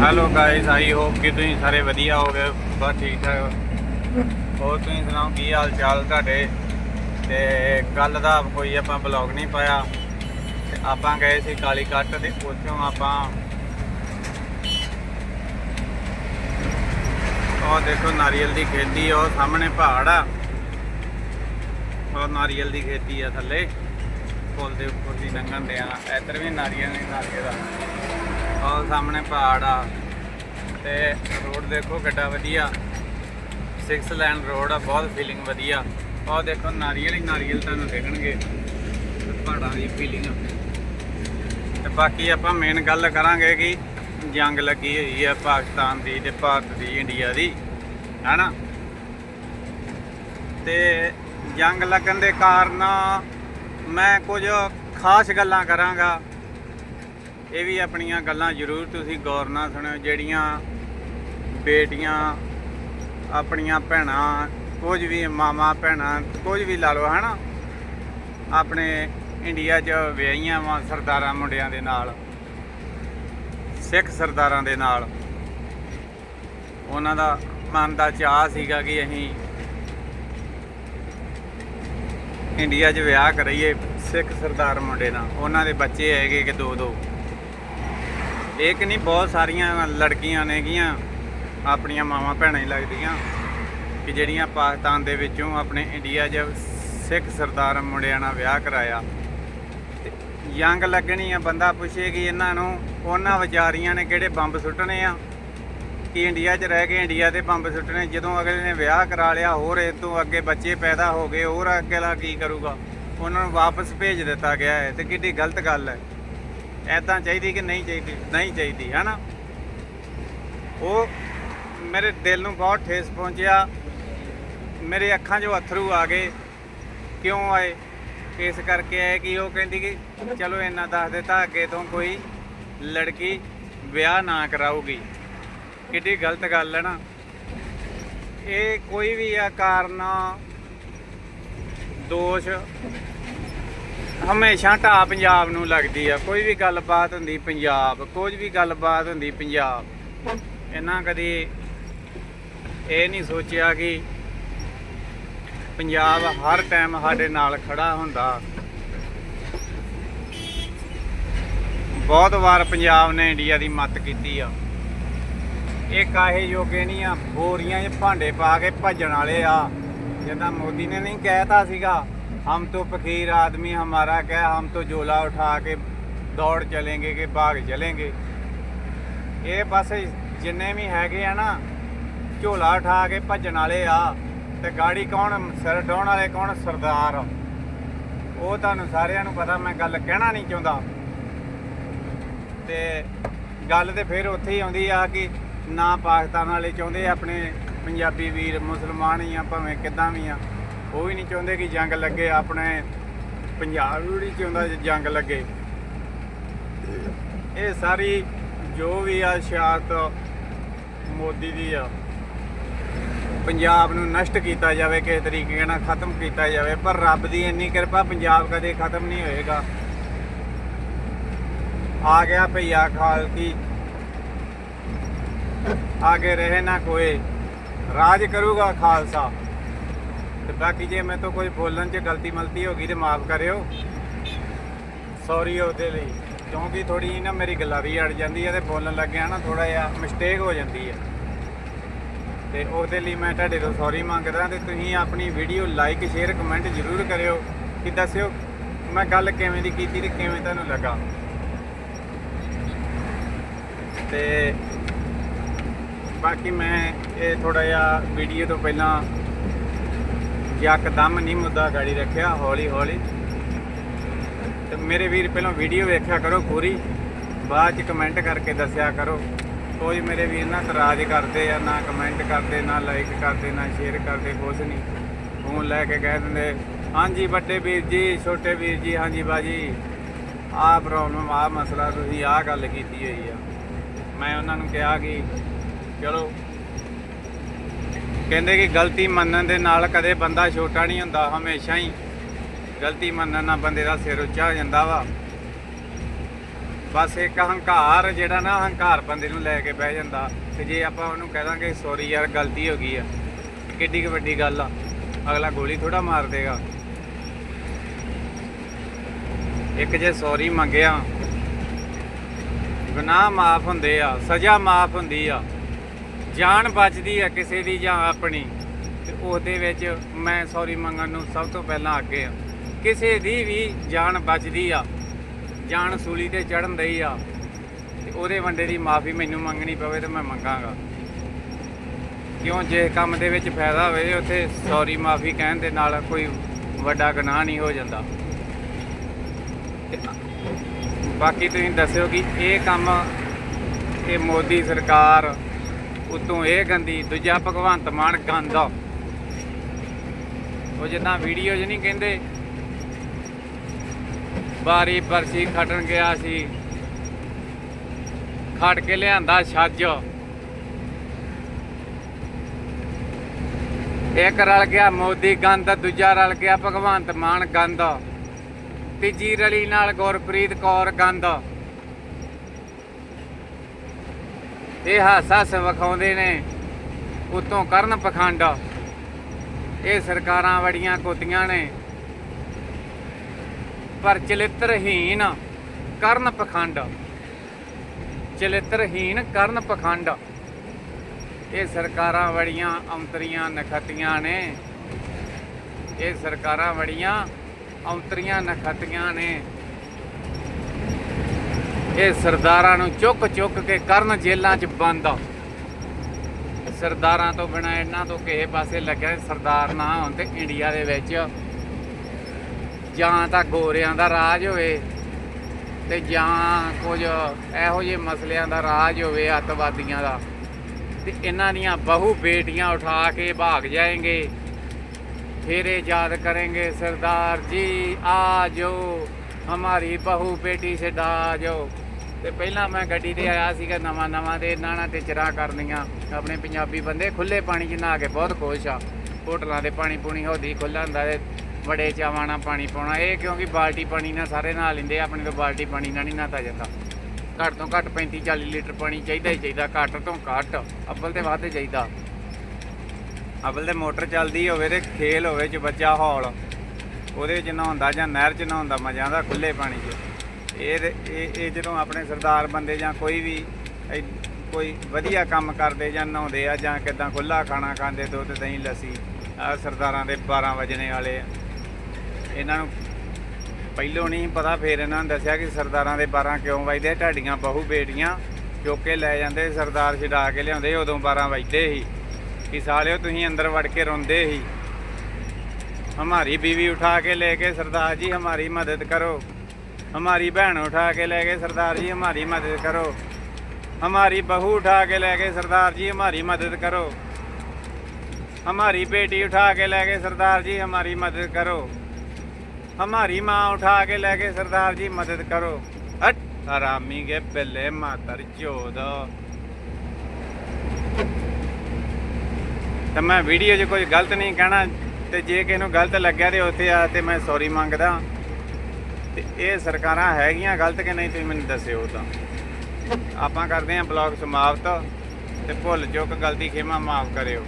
Hello guys I hope ਕਿ ਤੁਸੀਂ ਸਾਰੇ ਵਧੀਆ ਹੋਗੇ ਬਸ ਠੀਕ ਠਾਕ। ਹੋਰ ਤੁਸੀਂ ਸੁਣਾਓ, ਕੀ ਹਾਲ ਚਾਲ ਤੁਹਾਡੇ? ਤੇ ਕੱਲ ਦਾ ਕੋਈ ਆਪਾਂ ਬਲੌਗ ਨਹੀਂ ਪਾਇਆ। ਤੇ ਆਪਾਂ ਗਏ ਸੀ ਕਾਲੀ ਕੱਟ ਤੇ ਉੱਥੋਂ ਆਪਾਂ ਉਹ ਦੇਖੋ, ਨਾਰੀਅਲ ਦੀ ਖੇਤੀ ਉਹ ਸਾਹਮਣੇ ਪਹਾੜ ਆ। ਉਹ ਨਾਰੀਅਲ ਦੀ ਖੇਤੀ ਆ ਥੱਲੇ। ਪੁਲ ਦੇ ਉੱਪਰ ਦੀ ਲੰਘਣ ਦੇ ਆ ਇੱਧਰ ਵੀ ਨਾਰੀਅਲ ਨਹੀਂ ਨਾਰੀਅਲ ਆ। ਉਹ ਸਾਹਮਣੇ ਪਹਾੜ ਆ। ਤੇ ਰੋਡ ਦੇਖੋ ਕਿੱਡਾ ਵਧੀਆ। 6 ਲੈਨ ਰੋਡ ਆ, ਬਹੁਤ ਫੀਲਿੰਗ ਵਧੀਆ। ਉਹ ਦੇਖੋ, ਨਾਰੀਅਲ ਹੀ ਨਾਰੀਅਲ ਤੁਹਾਨੂੰ ਦੇਖਣਗੇ। ਪਹਾੜਾਂ ਦੀ ਫੀਲਿੰਗ ਤੇ ਬਾਕੀ ਆਪਾਂ ਮੇਨ ਗੱਲ ਕਰਾਂਗੇ ਕਿ ਜੰਗ ਲੱਗੀ ਹੋਈ ਹੈ ਪਾਕਿਸਤਾਨ ਦੀ ਤੇ ਭਾਰਤ ਦੀ, ਇੰਡੀਆ ਦੀ। ਹੈਨਾ? ਤੇ ਜੰਗ ਲੱਗਣ ਦੇ ਕਾਰਨ ਮੈਂ ਕੁਝ ਖਾਸ ਗੱਲਾਂ ਕਰਾਂਗਾ। ਇਹ ਵੀ ਆਪਣੀਆਂ ਗੱਲਾਂ ਜ਼ਰੂਰ ਤੁਸੀਂ ਗੌਰ ਨਾਲ ਸੁਣਿਓ, ਜਿਹੜੀਆਂ ਬੇਟੀਆਂ, ਆਪਣੀਆਂ ਭੈਣਾਂ, ਕੁਝ ਵੀ ਮਾਮਾ ਭੈਣਾਂ, ਕੁਝ ਵੀ ਲਾ ਲਓ, ਹਨਾ? ਆਪਣੇ ਇੰਡੀਆ 'ਚ ਵਿਆਹੀਆਂ ਵਾਂ ਸਰਦਾਰਾਂ ਮੁੰਡਿਆਂ ਦੇ ਨਾਲ, ਸਿੱਖ ਸਰਦਾਰਾਂ ਦੇ ਨਾਲ। ਉਹਨਾਂ ਦਾ ਮਨ ਦਾ ਚਾਹ ਸੀਗਾ ਕਿ ਅਸੀਂ ਇੰਡੀਆ 'ਚ ਵਿਆਹ ਕਰਾਈਏ ਸਿੱਖ ਸਰਦਾਰ ਮੁੰਡੇ ਨਾਲ। ਉਹਨਾਂ ਦੇ ਬੱਚੇ ਹੈਗੇ ਕਿ ਦੋ ਦੋ ਇੱਕ ਨਹੀਂ, ਬਹੁਤ ਸਾਰੀਆਂ ਲੜਕੀਆਂ ਨੇਗੀਆਂ, ਆਪਣੀਆਂ ਮਾਵਾਂ ਭੈਣਾਂ ਹੀ ਲੱਗਦੀਆਂ, ਕਿ ਜਿਹੜੀਆਂ ਪਾਕਿਸਤਾਨ ਦੇ ਵਿੱਚੋਂ ਆਪਣੇ ਇੰਡੀਆ 'ਚ ਸਿੱਖ ਸਰਦਾਰ ਮੁੰਡਿਆਂ ਨਾਲ ਵਿਆਹ ਕਰਾਇਆ। ਤੇ ਜੰਗ ਲੱਗਣੀ ਆ ਬੰਦਾ ਪੁੱਛੇ ਕਿ ਇਹਨਾਂ ਨੂੰ, ਉਹਨਾਂ ਵਿਚਾਰੀਆਂ ਨੇ ਕਿਹੜੇ ਬੰਬ ਸੁੱਟਣੇ ਆ? ਕਿ ਇੰਡੀਆ 'ਚ ਰਹਿ ਕੇ ਇੰਡੀਆ ਦੇ ਬੰਬ ਸੁੱਟਣੇ, ਜਦੋਂ ਅਗਲੇ ਨੇ ਵਿਆਹ ਕਰਾ ਲਿਆ, ਹੋਰ ਇਹ ਤੋਂ ਅੱਗੇ ਬੱਚੇ ਪੈਦਾ ਹੋ ਗਏ, ਹੋਰ ਅੱਗੇ ਲਾ ਕੀ ਕਰੂਗਾ? ਉਹਨਾਂ ਨੂੰ ਵਾਪਸ ਭੇਜ ਦਿੱਤਾ ਗਿਆ ਹੈ, ਤੇ ਕਿੱਡੀ ਗਲਤ ਗੱਲ ਹੈ। ਐਦਾਂ ਚਾਹੀਦੀ ਕਿ ਨਹੀਂ ਚਾਹੀਦੀ ਨਹੀਂ ਚਾਹੀਦੀ ਹੈ ਨਾ ਉਹ ਮੇਰੇ ਦਿਲ ਨੂੰ ਬਹੁਤ ਠੇਸ ਪਹੁੰਚਿਆ। ਮੇਰੇ ਅੱਖਾਂ 'ਚੋਂ ਅਥਰੂ ਆ ਗਏ। ਕਿਉਂ ਆਏ? ਇਸ ਕਰਕੇ ਆਏ ਕਿ ਉਹ ਕਹਿੰਦੀ ਕਿ ਚਲੋ ਇੰਨਾ ਦੱਸ ਦਿੱਤਾ, ਅੱਗੇ ਤੋਂ ਕੋਈ ਲੜਕੀ ਵਿਆਹ ਨਾ ਕਰਾਊਗੀ। ਕਿੱਡੀ ਗਲਤ ਗੱਲ ਹੈ ਨਾ। ਇਹ ਕੋਈ ਵੀ ਆ, ਕਾਰਨ, ਦੋਸ਼ ਹਮੇਸ਼ਾ ਢਾ ਪੰਜਾਬ ਨੂੰ ਲੱਗਦੀ ਆ। ਕੋਈ ਵੀ ਗੱਲਬਾਤ ਹੁੰਦੀ ਪੰਜਾਬ, ਕੁਝ ਵੀ ਗੱਲਬਾਤ ਹੁੰਦੀ ਪੰਜਾਬ। ਇਹਨਾਂ ਕਦੀ ਇਹ ਨਹੀਂ ਸੋਚਿਆ ਕਿ ਪੰਜਾਬ ਹਰ ਟਾਈਮ ਸਾਡੇ ਨਾਲ ਖੜਾ ਹੁੰਦਾ। ਬਹੁਤ ਵਾਰ ਪੰਜਾਬ ਨੇ ਇੰਡੀਆ ਦੀ ਮਦਦ ਕੀਤੀ ਆ। ਇਹ ਕਾਹੇ ਜੋਗੇ ਨਹੀਂ ਆ, ਬੋਰੀਆਂ 'ਚ ਭਾਂਡੇ ਪਾ ਕੇ ਭੱਜਣ ਵਾਲੇ ਆ। ਜਿੱਦਾਂ ਮੋਦੀ ਨੇ ਨਹੀਂ ਕਹਿਤਾ ਸੀਗਾ हम तो फकीर आदमी हमारा क्या हम तो झोला उठा के ਦੌੜ ਚਲेंगे ਕਿ ਬਾਗ ਚਲेंगे ਇਹ ਬਸ ਜਿੰਨੇ ਵੀ ਹੈਗੇ ਆ ਨਾ ਝੋਲਾ ਉਠਾ ਕੇ ਭੱਜਣ ਵਾਲੇ ਆ ਤੇ ਗਾੜੀ ਕੌਣ ਸਿਰ ਢਾਉਣ ਵਾਲੇ ਕੌਣ ਸਰਦਾਰ ਉਹ ਤੁਹਾਨੂੰ ਸਾਰਿਆਂ ਨੂੰ ਪਤਾ ਮੈਂ ਗੱਲ ਕਹਿਣਾ ਨਹੀਂ ਚਾਹੁੰਦਾ ਤੇ ਗੱਲ ਤੇ ਫਿਰ ਉੱਥੇ ਹੀ ਆਉਂਦੀ ਆ ਕਿ ਨਾ ਪਾਕਿਸਤਾਨ ਵਾਲੇ ਚਾਹੁੰਦੇ ਆਪਣੇ ਪੰਜਾਬੀ ਵੀਰ ਮੁਸਲਮਾਨ ਹੀ ਆ ਭਾਵੇਂ ਕਿਦਾਂ ਵੀ ਆ ਉਹ ਵੀ ਨਹੀਂ ਚਾਹੁੰਦੇ ਕਿ ਜੰਗ ਲੱਗੇ, ਆਪਣੇ ਪੰਜਾਬ ਵੀ ਨਹੀਂ ਚਾਹੁੰਦਾ ਜੰਗ ਲੱਗੇ। ਇਹ ਸਾਰੀ ਜੋ ਵੀ ਆ ਸ਼ਾਤ ਮੋਦੀ ਦੀ ਆ, ਪੰਜਾਬ ਨੂੰ ਨਸ਼ਟ ਕੀਤਾ ਜਾਵੇ, ਕਿਸੇ ਤਰੀਕੇ ਨਾਲ ਖਤਮ ਕੀਤਾ ਜਾਵੇ, ਪਰ ਰੱਬ ਦੀ ਇੰਨੀ ਕਿਰਪਾ ਪੰਜਾਬ ਕਦੇ ਖਤਮ ਨਹੀਂ ਹੋਏਗਾ। ਆ ਗਿਆ ਭਈਆ ਖਾਲ ਕੀ ਆਗੇ ਰਹੇ ਨਾ ਕੋਈ, ਰਾਜ ਕਰੂਗਾ ਖਾਲਸਾ। ਤੇ ਬਾਕੀ ਜੇ ਮੈਂ ਤੋਂ ਕੋਈ ਬੋਲਣ 'ਚ ਗਲਤੀ ਮਲਤੀ ਹੋ ਗਈ ਤੇ ਮਾਫ ਕਰਿਓ। ਸੌਰੀ ਉਹਦੇ ਲਈ। ਕਿਉਂਕਿ ਥੋੜੀ ਨਾ ਮੇਰੀ ਗਲਾਰੀ ਅੜ ਜਾਂਦੀ ਹੈ ਤੇ ਬੋਲਣ ਲੱਗਿਆ ਨਾ ਥੋੜਾ ਜਿਹਾ ਮਿਸਟੇਕ ਹੋ ਜਾਂਦੀ ਹੈ ਤੇ ਉਹਦੇ ਲਈ ਮੈਂ ਤੁਹਾਡੇ ਤੋਂ ਸੌਰੀ ਮੰਗਦਾ ਤੇ ਤੁਸੀਂ ਆਪਣੀ ਵੀਡੀਓ ਲਾਈਕ ਸ਼ੇਅਰ ਕਮੈਂਟ ਜ਼ਰੂਰ ਕਰਿਓ ਕਿ ਦੱਸਿਓ ਮੈਂ ਗੱਲ ਕਿਵੇਂ ਦੀ ਕੀਤੀ ਤੇ ਕਿਵੇਂ ਤੁਹਾਨੂੰ ਲੱਗਾ। ਤੇ ਬਾਕੀ ਮੈਂ ਇਹ ਥੋੜਾ ਜਿਹਾ ਵੀਡੀਓ ਤੋਂ ਪਹਿਲਾਂ ਯਕਦਮ ਨਹੀਂ ਮੁੱਦਾ ਗਾੜੀ ਰੱਖਿਆ, ਹੌਲੀ ਹੌਲੀ। ਤੇ ਮੇਰੇ ਵੀਰ, ਪਹਿਲਾਂ ਵੀਡੀਓ ਵੇਖਿਆ ਕਰੋ ਪੂਰੀ। ਬਾਅਦ ਚ ਕਮੈਂਟ ਕਰਕੇ ਦੱਸਿਆ ਕਰੋ। ਕੋਈ ਮੇਰੇ ਵੀਰ ਨਾ ਤਰਾਜ਼ ਕਰਦੇ ਆ, ਨਾ ਕਮੈਂਟ ਕਰਦੇ, ਨਾ ਲਾਈਕ ਕਰਦੇ, ਨਾ ਸ਼ੇਅਰ ਕਰਦੇ, ਕੁਛ ਨਹੀਂ। ਫੋਨ ਲੈ ਕੇ ਕਹਿ ਦਿੰਦੇ, ਹਾਂਜੀ ਵੱਡੇ ਵੀਰ ਜੀ, ਛੋਟੇ ਵੀਰ ਜੀ, ਹਾਂਜੀ ਬਾਜੀ। ਆਹ ਪ੍ਰੋਬਲਮ ਆਹ ਮਸਲਾ, ਤੁਸੀਂ ਆਹ ਗੱਲ ਕੀਤੀ ਹੋਈ ਆ। ਮੈਂ ਉਹਨਾਂ ਨੂੰ ਕਿਹਾ ਕਿ, ਚਲੋ ਕਹਿੰਦੇ ਕਿ ਗਲਤੀ ਮੰਨਣ ਦੇ ਨਾਲ ਕਦੇ ਬੰਦਾ ਛੋਟਾ ਨਹੀਂ ਹੁੰਦਾ, ਹਮੇਸ਼ਾ ਹੀ ਗਲਤੀ ਮੰਨਣ ਨਾਲ ਬੰਦੇ ਦਾ ਸਿਰ ਉੱਚਾ ਹੋ ਜਾਂਦਾ ਵਾ। ਬਸ ਇੱਕ ਹੰਕਾਰ ਜਿਹੜਾ ਨਾ, ਹੰਕਾਰ ਬੰਦੇ ਨੂੰ ਲੈ ਕੇ ਬਹਿ ਜਾਂਦਾ ਤੇ ਜੇ ਆਪਾਂ ਉਹਨੂੰ ਕਹਿ ਦਾਂਗੇ ਸੌਰੀ ਯਾਰ, ਗਲਤੀ ਹੋ ਗਈ ਆ। ਕਿੱਡੀ ਕੁ ਵੱਡੀ ਗੱਲ ਆ। ਅਗਲਾ ਗੋਲੀ ਥੋੜਾ ਮਾਰ ਦੇਗਾ। ਇੱਕ ਜੇ ਸੌਰੀ ਮੰਗਿਆ, ਗੁਨਾਹ ਮਾਫ ਹੁੰਦੇ ਆ, ਸਜ਼ਾ ਮਾਫ ਹੁੰਦੀ ਆ। ਜਾਨ ਬਚਦੀ ਆ ਕਿਸੇ ਦੀ ਜਾਂ ਆਪਣੀ, ਤੇ ਉਹਦੇ ਵਿੱਚ ਮੈਂ ਸੌਰੀ ਮੰਗਣ ਨੂੰ ਸਭ ਤੋਂ ਪਹਿਲਾਂ ਅੱਗੇ ਆ। ਕਿਸੇ ਦੀ ਵੀ ਜਾਨ ਬਚਦੀ ਆ, ਜਾਨ ਸੂਲੀ ਤੇ ਚੜਨ ਦਈ ਆ, ਤੇ ਉਹਦੇ ਵੰਡੇ ਦੀ ਮਾਫੀ ਮੈਨੂੰ ਮੰਗਣੀ ਪਵੇ ਤੇ ਮੈਂ ਮੰਗਾਂਗਾ। ਕਿਉਂ ਜੇ ਕੰਮ ਦੇ ਵਿੱਚ ਫਾਇਦਾ ਹੋਵੇ, ਉੱਥੇ ਸੌਰੀ ਮਾਫੀ ਕਹਿਣ ਦੇ ਨਾਲ ਕੋਈ ਵੱਡਾ ਗੁਨਾਹ ਨਹੀਂ ਹੋ ਜਾਂਦਾ। ਬਾਕੀ ਤੁਸੀਂ ਦੱਸਿਓ ਕਿ ਇਹ ਕੰਮ ਇਹ ਮੋਦੀ ਸਰਕਾਰ ਉਤੋਂ ਇਹ ਗੰਦੀ, ਦੂਜਾ ਭਗਵੰਤ ਮਾਨ ਗੰਦਾ। ਉਹ ਜਿੱਦਾਂ ਵੀਡੀਓ 'ਚ ਨਹੀਂ ਕਹਿੰਦੇ, ਬਾਰੀ ਪਰਸੀ ਖਟਣ ਗਿਆ ਸੀ। ਖੜ ਕੇ ਲਿਆਂਦਾ ਛੱਜ। ਇੱਕ ਰਲ ਗਿਆ ਮੋਦੀ ਗੰਦ, ਦੂਜਾ ਰਲ ਗਿਆ ਭਗਵੰਤ ਮਾਨ ਗੰਦ। ਤੀਜੀ ਰਲੀ ਨਾਲ ਗੁਰਪ੍ਰੀਤ ਕੌਰ ਗੰਦ। ਇਹ ਹਾਸਾ ਵਿਖਾਉਂਦੇ ਨੇ, ਉਤੋਂ ਕਰਨ ਪਖੰਡ। ਇਹ ਸਰਕਾਰਾਂ ਬੜੀਆਂ ਕੋਤੀਆਂ ਨੇ। ਪਰ ਚਲਿੱਤਰਹੀਨ ਕਰਨ ਪਖੰਡ। ਚਲਿੱਤਰਹੀਨ ਕਰਨ ਪਖੰਡ। ਇਹ ਸਰਕਾਰਾਂ ਬੜੀਆਂ ਅੰਤਰੀਆਂ ਨਖਤੀਆਂ ਨੇ। ਇਹ ਸਰਕਾਰਾਂ ਬੜੀਆਂ ਅੰਤਰੀਆਂ ਨਖਤੀਆਂ ਨੇ। ਇਹ ਸਰਦਾਰਾਂ ਨੂੰ ਚੁੱਕ ਚੁੱਕ ਕੇ ਕਰਨ ਜੇਲਾਂ 'ਚ ਬੰਦ ਸਰਦਾਰਾਂ ਤੋਂ ਬਿਨਾ ਇਹਨਾਂ ਤੋਂ ਕਿਸੇ ਪਾਸੇ ਲੱਗਿਆ ਸਰਦਾਰ ਨਾ ਹੋਣ ਤੇ ਇੰਡੀਆ ਦੇ ਵਿੱਚ ਜਾਂ ਤਾਂ ਗੋਰਿਆਂ ਦਾ ਰਾਜ ਹੋਵੇ ਤੇ ਜਾਂ ਕੁਝ ਇਹੋ ਜਿਹੇ ਮਸਲਿਆਂ ਦਾ ਰਾਜ ਹੋਵੇ ਅੱਤਵਾਦੀਆਂ ਦਾ ਤੇ ਇਹਨਾਂ ਦੀਆਂ ਬਹੂ ਬੇਟੀਆਂ ਉਠਾ ਕੇ ਭਾਗ ਜਾਏਂਗੇ फिर ये याद करेंगे सरदार जी आ जाओ हमारी बहू बेटी से डा जाओ ਤੇ ਪਹਿਲਾਂ ਮੈਂ ਗੱਡੀ ਤੇ ਆਇਆ ਸੀਗਾ ਨਵਾਂ ਨਵਾਂ ਤੇ ਇਹਨਾਂ ਨਾਲ ਟਿਚਰਾਂ ਕਰਨੀਆਂ। ਆਪਣੇ ਪੰਜਾਬੀ ਬੰਦੇ ਖੁੱਲੇ ਪਾਣੀ 'ਚ ਨਹਾ ਕੇ ਬਹੁਤ ਖੁਸ਼ ਆ। ਹੋਟਲਾਂ ਦੇ ਪਾਣੀ ਪੂਣੀ ਹੋਦੀ ਖੁੱਲਾ ਹੁੰਦਾ ਤੇ ਬੜੇ ਚਾਵਾਂ ਨਾਲ ਪਾਣੀ ਪਾਉਣਾ। ਇਹ ਕਿਉਂਕਿ ਬਾਲਟੀ ਪਾਣੀ ਨਾਲ ਸਾਰੇ ਨਹਾ ਲੈਂਦੇ ਆਪਣੇ ਤੋਂ ਬਾਲਟੀ ਪਾਣੀ ਨਾਲ ਨਹੀਂ ਨਹਾਤਾ ਜਾਂਦਾ। ਘੱਟ ਤੋਂ ਘੱਟ 35 40 ਲੀਟਰ ਪਾਣੀ ਚਾਹੀਦਾ ਹੀ ਚਾਹੀਦਾ, ਘੱਟ ਤੋਂ ਘੱਟ ਅੱਬਲ ਤੇ ਵੱਧ ਚਾਹੀਦਾ। ਅੱਬਲ ਤੇ ਮੋਟਰ ਚੱਲਦੀ ਹੋਵੇ ਤੇ ਖੇਲ ਹੋਵੇ ਚ ਬੱਚਾ ਹੌਲ। ਉਹਦੇ ਵਿੱਚ ਨਹਾਉਂਦਾ ਜਾਂ ਨਹਿਰ ਚ ਨਹਾਉਂਦਾ ਮਜ਼ਾ ਆਉਂਦਾ ਖੁੱਲੇ ਪਾਣੀ 'ਚ। ਇਹਦੇ ਇਹ ਇਹ ਜਦੋਂ ਆਪਣੇ ਸਰਦਾਰ ਬੰਦੇ ਜਾਂ ਕੋਈ ਵੀ ਕੋਈ ਵਧੀਆ ਕੰਮ ਕਰਦੇ ਜਾਂ ਨਹਾਉਂਦੇ ਆ ਜਾਂ ਕਿਦਾਂ ਖੁੱਲਾ ਖਾਣਾ ਖਾਂਦੇ, ਦੁੱਧ, ਦਹੀਂ, ਲੱਸੀ, ਆ ਸਰਦਾਰਾਂ ਦੇ 12 ਵਜਣੇ ਵਾਲੇ ਇਹਨਾਂ ਨੂੰ ਪਹਿਲੋਂ ਨਹੀਂ ਪਤਾ, ਫੇਰ ਇਹਨਾਂ ਨੇ ਦੱਸਿਆ ਕਿ ਸਰਦਾਰਾਂ ਦੇ 12 ਕਿਉਂ ਵਜਦੇ ਢਾਡੀਆਂ ਬਹੁ ਬੇਟੀਆਂ ਚੁੱਕ ਕੇ ਲੈ ਜਾਂਦੇ, ਸਰਦਾਰ ਛਡਾ ਕੇ ਲਿਆਉਂਦੇ, ਉਦੋਂ 12 ਵਜਦੇ ਸੀ। ਕਿ ਸਾਲਿਓ ਤੁਸੀਂ ਅੰਦਰ ਵੜ ਕੇ ਰੋਂਦੇ ਸੀ। ਹਮਾਰੀ ਬੀਵੀ ਉਠਾ ਕੇ ਲੈ ਕੇ, ਸਰਦਾਰ ਜੀ, ਹਮਾਰੀ ਮਦਦ ਕਰੋ। हमारी बहन उठा के लेके सरदार जी हमारी मदद करो हमारी बहू उठा के लेके सरदार जी हमारी मदद करो हमारी बेटी उठा के लेके सरदार जी हमारी मदद करो हमारी माँ उठा के लेके सरदार जी मदद करो हट हरामी के पिल्ले मातर चोद ਤਾਂ ਮੈਂ ਵੀਡੀਓ 'ਚ ਕੋਈ ਗਲਤ ਨਹੀਂ ਕਹਿਣਾ ਤੇ ਜੇ ਕਿਸੇ ਨੂੰ ਗਲਤ ਲੱਗਿਆ ਤੇ ਉੱਥੇ ਆ ਤੇ ਮੈਂ ਸੌਰੀ ਮੰਗਦਾ ਤੇ ਇਹ ਸਰਕਾਰਾਂ ਹੈਗੀਆਂ ਗਲਤ ਕਿ ਨਹੀਂ ਤੁਸੀਂ ਮੈਨੂੰ ਦੱਸਿਓ ਤਾਂ। ਆਪਾਂ ਕਰਦੇ ਹਾਂ ਬਲੌਗ ਸਮਾਪਤ ਤੇ ਭੁੱਲ ਚੁੱਕ ਗਲਤੀ ਖੇਮਾ ਮਾਫ ਕਰਿਓ।